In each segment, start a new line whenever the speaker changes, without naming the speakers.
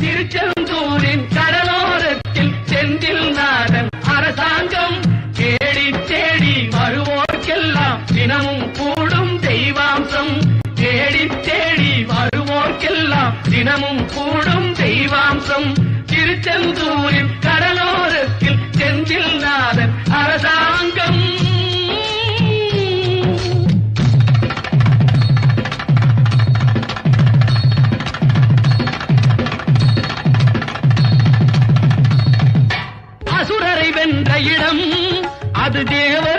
திருச்செந்தூரின் கடலோரத்தில் செந்தில் நாதன் அரசாங்கம். தேடி தேடி வருவோர்க்கெல்லாம் தினமும் கூடும் தெய்வாம்சம். தேடி தேடி வருவோர்க்கெல்லாம் தினமும் கூடும் தெய்வாம்சம். திருச்செந்தூரின் கடலோரத்தில்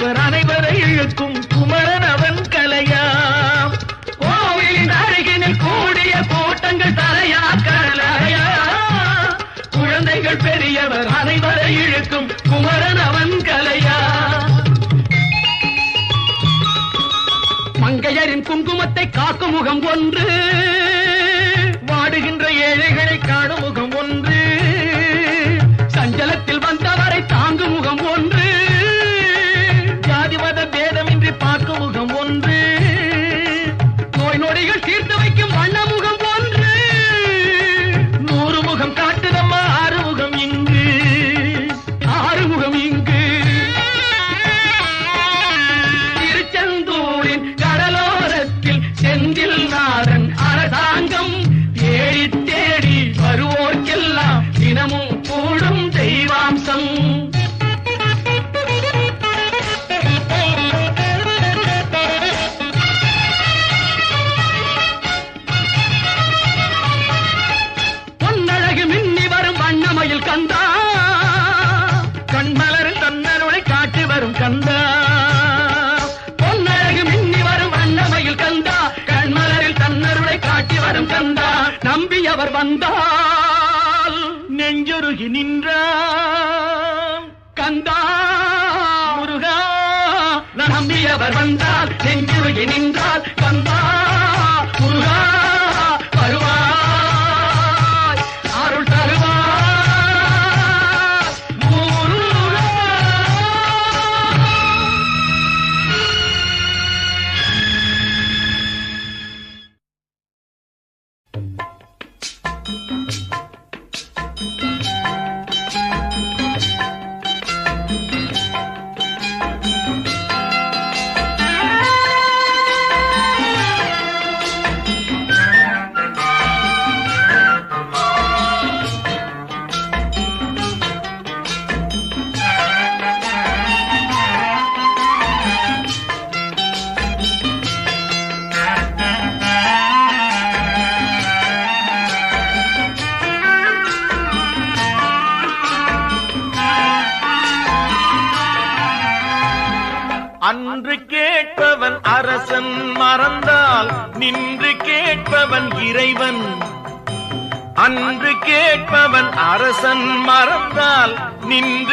குழந்தைகள் அனைவரை இழுக்கும் குமரன் அவன் கலையா கோவிலின் அருகினில் கூடிய கூட்டங்கள் தலையா கலையா குழந்தைகள் பெரியவர் அனைவரை இழுக்கும் குமரன் அவன் கலையா மங்கையரின் குங்குமத்தை காக்கும் முகம் ஒன்று.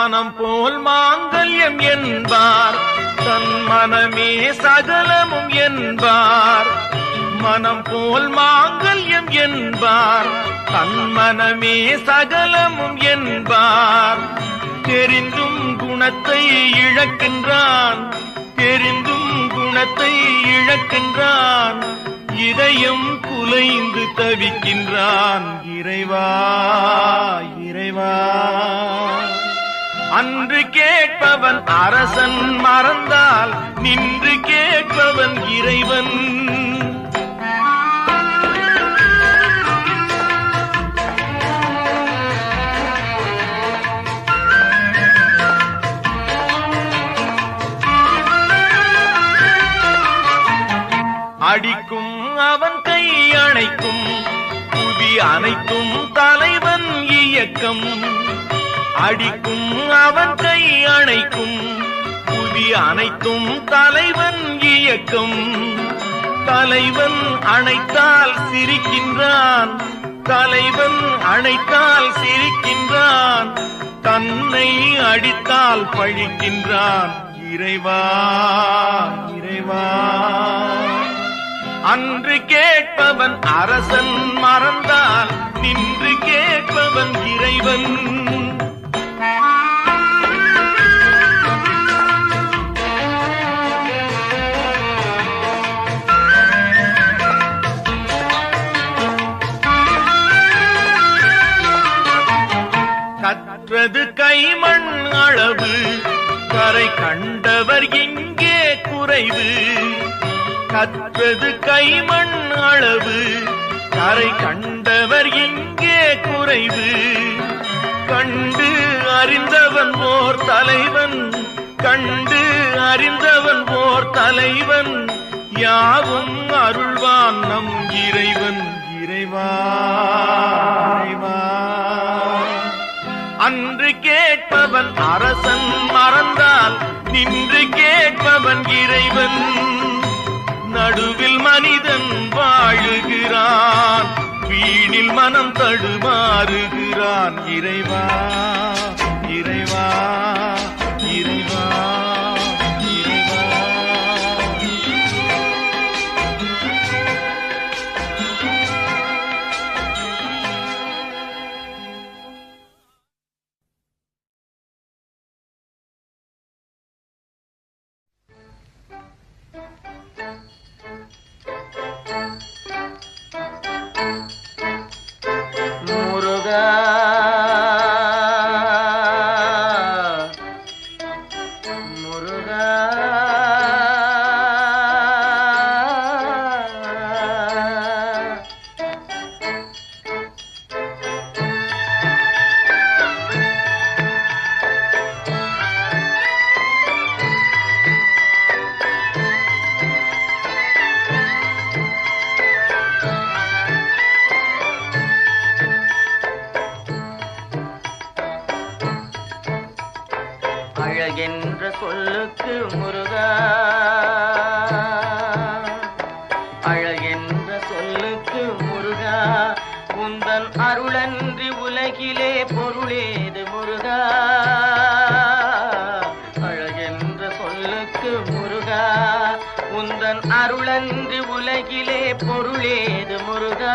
மனம் போல் மாங்கல்யம் என்பார். தன் மனமே சகலமும் என்பார். மனம் போல் மாங்கல்யம் என்பார். தன் மனமே சகலமும் என்பார். தெரிந்தும் குணத்தை இழக்கின்றான். தெரிந்தும் குணத்தை இழக்கின்றான். இதயம் குலைந்து தவிக்கின்றான். இறைவா இறைவா. அன்று கேட்பவன் அரசன் மறந்தால் நின்று கேட்பவன் இறைவன். அடிக்கும் அவன் கை அணைக்கும் புவி அனைத்தும் தலைவன் இயக்கம். அடிக்கும் அவன் கை அணைக்கும். புவி அனைத்தும் தலைவன் இயக்கம். தலைவன் அணைத்தால் சிரிக்கின்றான். தலைவன் அணைத்தால் சிரிக்கின்றான். தன்னை அடித்தால் பழிக்கின்றான். இறைவா இறைவா. அன்று கேட்பவன் அரசன் மறந்தால் நின்று கேட்பவன் இறைவன். கற்றது கைமண் அளவு கரை கண்டவர் இங்கே குறைவு. கற்றது கைமண் அளவு கரை கண்டவர் இங்கே குறைவு. கண்டு அறிந்தவன் போர் தலைவன். கண்டு அறிந்தவன் போர் தலைவன். யாவும் அருள்வான் நம் இறைவன். இறைவா அன்று கேட்பவன் அரசன் மறந்தால் நின்று கேட்பவன் இறைவன். நடுவில் மனிதன் வாழுகிறான். வீணில் மனம் தடுமாறுகிறான் இறைவா இறைவா. முருகா உந்தன் அருளன்றி உலகிலே பொருளேது முருகா?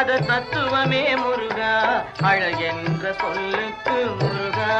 அழியாத தத்துவமே முருகா அழகென்ற சொல்லுக்கு முருகா.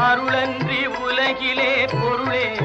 அருளன்றி உலகிலே
பொருளே.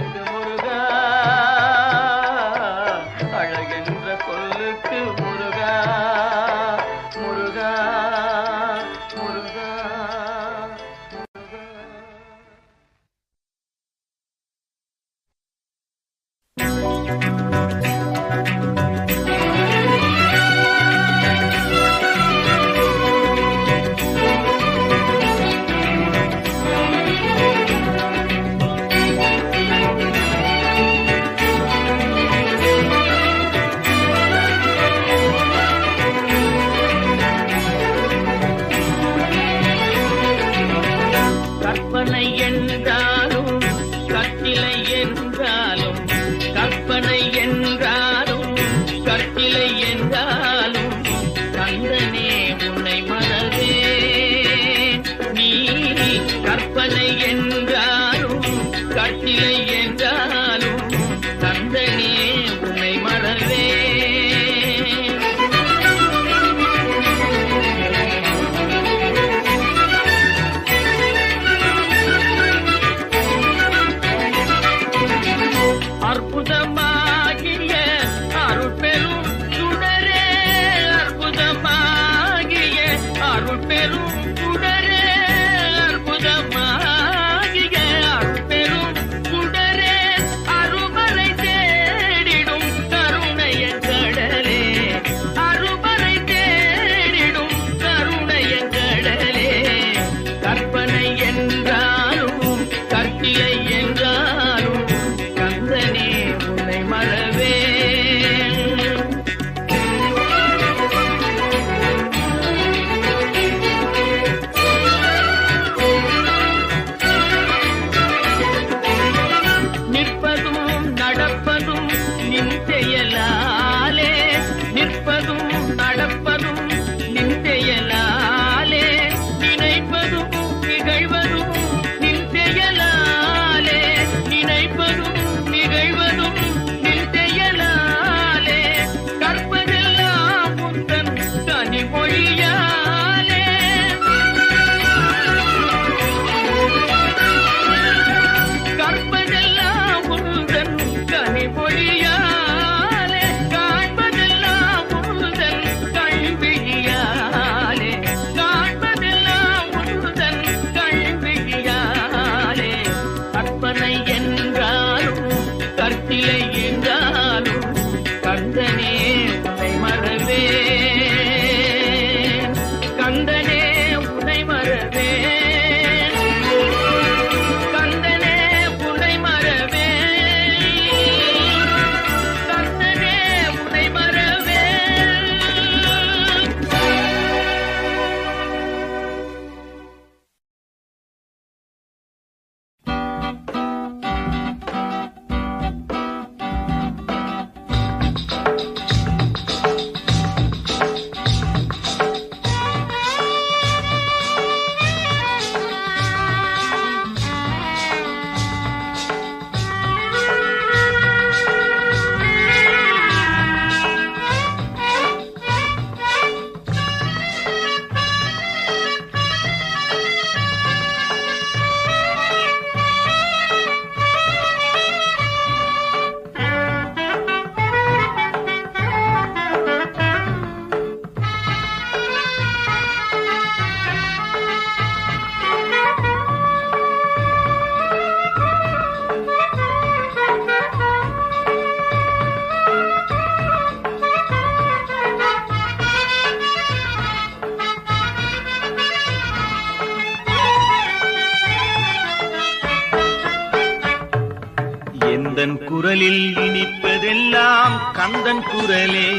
எந்தன் குரலில் இனிப்பதெல்லாம் கந்தன் குரலே.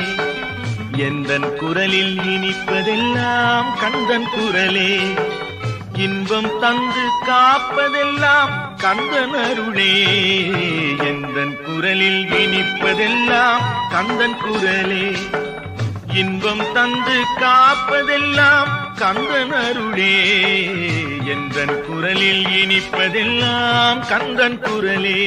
எந்தன் குரலில் இனிப்பதெல்லாம் கந்தன் குரலே. இன்பம் தந்து காப்பதெல்லாம் கந்தன் அருளே. எந்தன் குரலில் இனிப்பதெல்லாம் கந்தன் குரலே. இன்பம் தந்து காப்பதெல்லாம் கந்தன் அருளே. என்றன் குரலில் இனிப்பதெல்லாம் கந்தன் குரலே.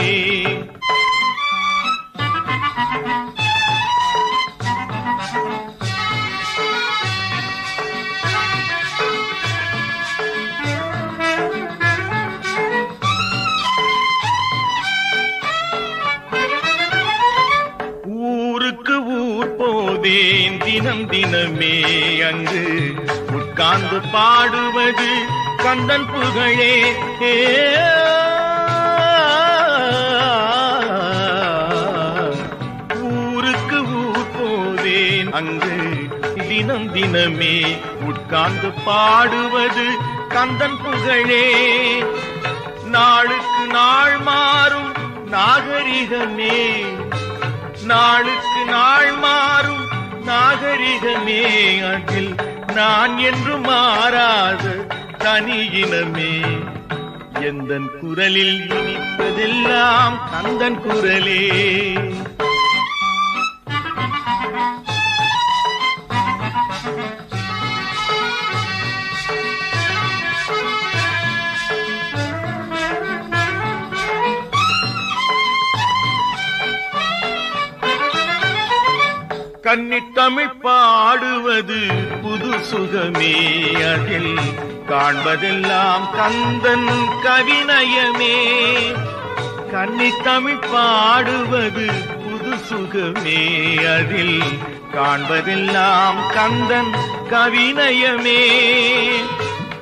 ஊருக்கு ஊர் தினம் தினமே அங்கு உட்கார்ந்து பாடுவது கந்தன் புகழே. ஊருக்கு ஊர் போதேன் அங்கு தினம் தினமே உட்கார்ந்து பாடுவது கந்தன் புகழே. நாளுக்கு நாள் மாறும் நாகரிகமே. நாளுக்கு நாள் மாறும் நாகரிகமே. அதில் நான் என்று மாறாது. தனியினமே. எந்தன் குரலில் இனிப்பதெல்லாம் கந்தன் குரலே. கன்னித்தமிழ் பாடுவது புது சுகமே. அதில் காண்பதெல்லாம் கந்தன் கவிநயமே. கன்னித்தமிழ் பாடுவது புது சுகமே. அதில் காண்பதெல்லாம் கந்தன் கவிநயமே.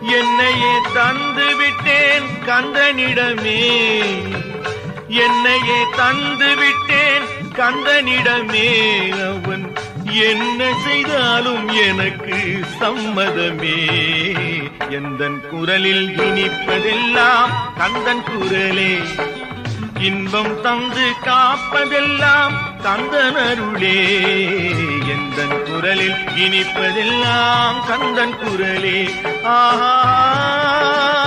என்னையே தந்து விட்டேன் கந்தனிடமே. என்னையே தந்து விட்டேன் கந்தனிடமே. அவன் என்ன செய்தாலும் எனக்கு சம்மதமே. எந்தன் குரலில் இனிப்பதெல்லாம் கந்தன் குரலே. இன்பம் தந்து காப்பதெல்லாம் கந்தன் அருளே. எந்தன் குரலில் இனிப்பதெல்லாம் கந்தன் குரலே. ஆஹா.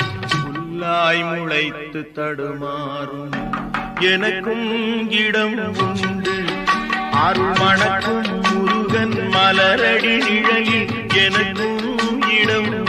புல்லாய் முளைத்து தடுமாறும். எனக்கும் இடம் உண்டு. அருள் மணக்கும் முருகன் மலரடி நிழலில் எனக்கும் இடம்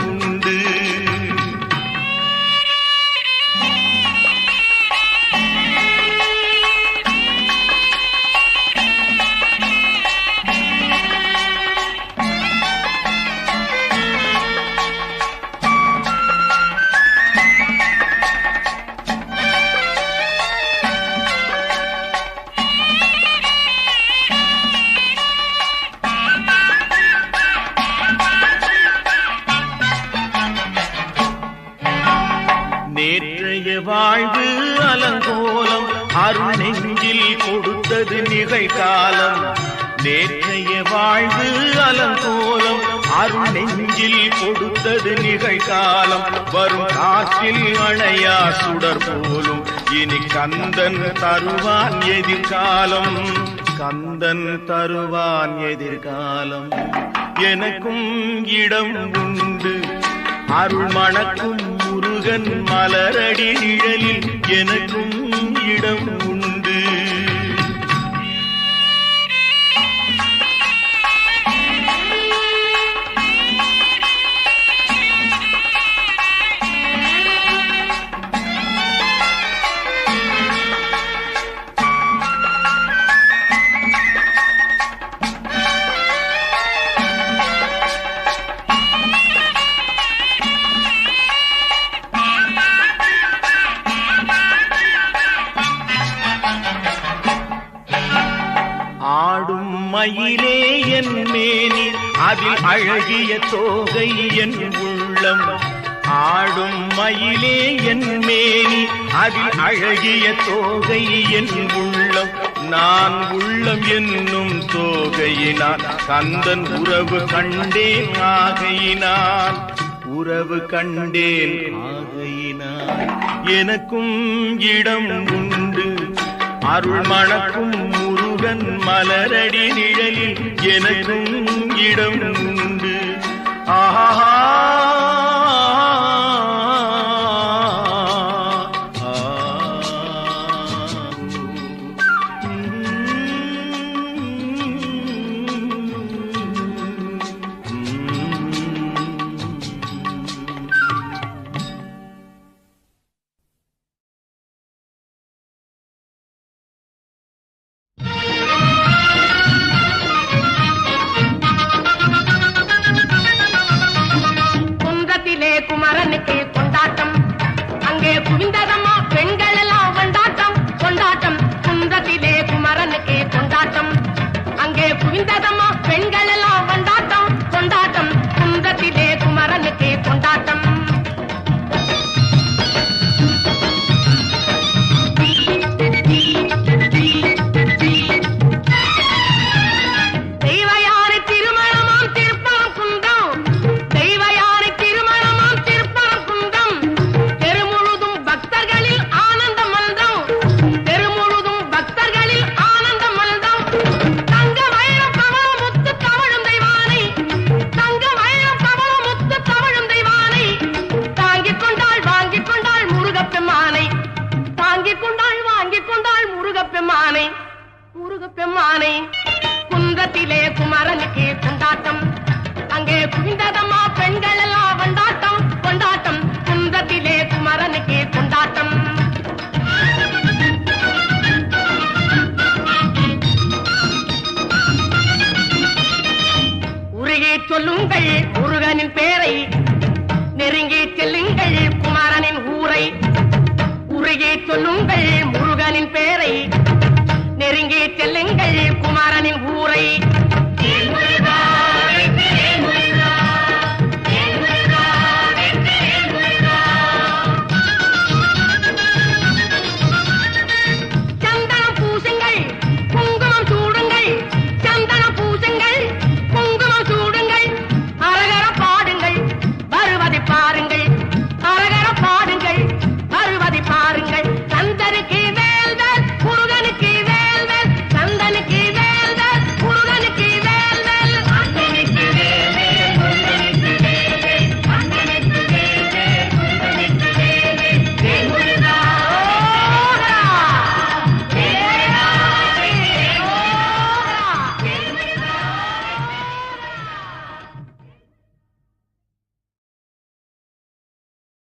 நெஞ்சில் கொடுத்தது நிகழ்காலம். நேற்றைய வாழ்வு அலங்கோலம். அருள் நெஞ்சில் கொடுத்தது நிகழ்காலம். வரும் காற்றில் அணையா சுடர் போலும். இனி கந்தன் தருவான் எதிர்காலம். கந்தன் தருவான் எதிர்காலம். எனக்கும் இடம் உண்டு. அருள் மணக்கும் முருகன் மலரடி நிழலில். எனக்கும் இடம் மயிலே என் மேனி அதில் அழகிய தோகை என் உள்ளம். ஆடும் மயிலே என் மேனி அதில் அழகிய தோகை என் உள்ளம். நான் உள்ளம் என்னும் தோகையினால் கந்தன் உறவு கண்டேன் ஆகையினால். உறவு கண்டேன் ஆகையினால். எனக்கும் இடம் உண்டு. அருள் மணக்கும் முருகன் மலரடி நிழலில் எனக்கும் இடம் உண்டு. ஆஹா.
குமாரனின் ஊரை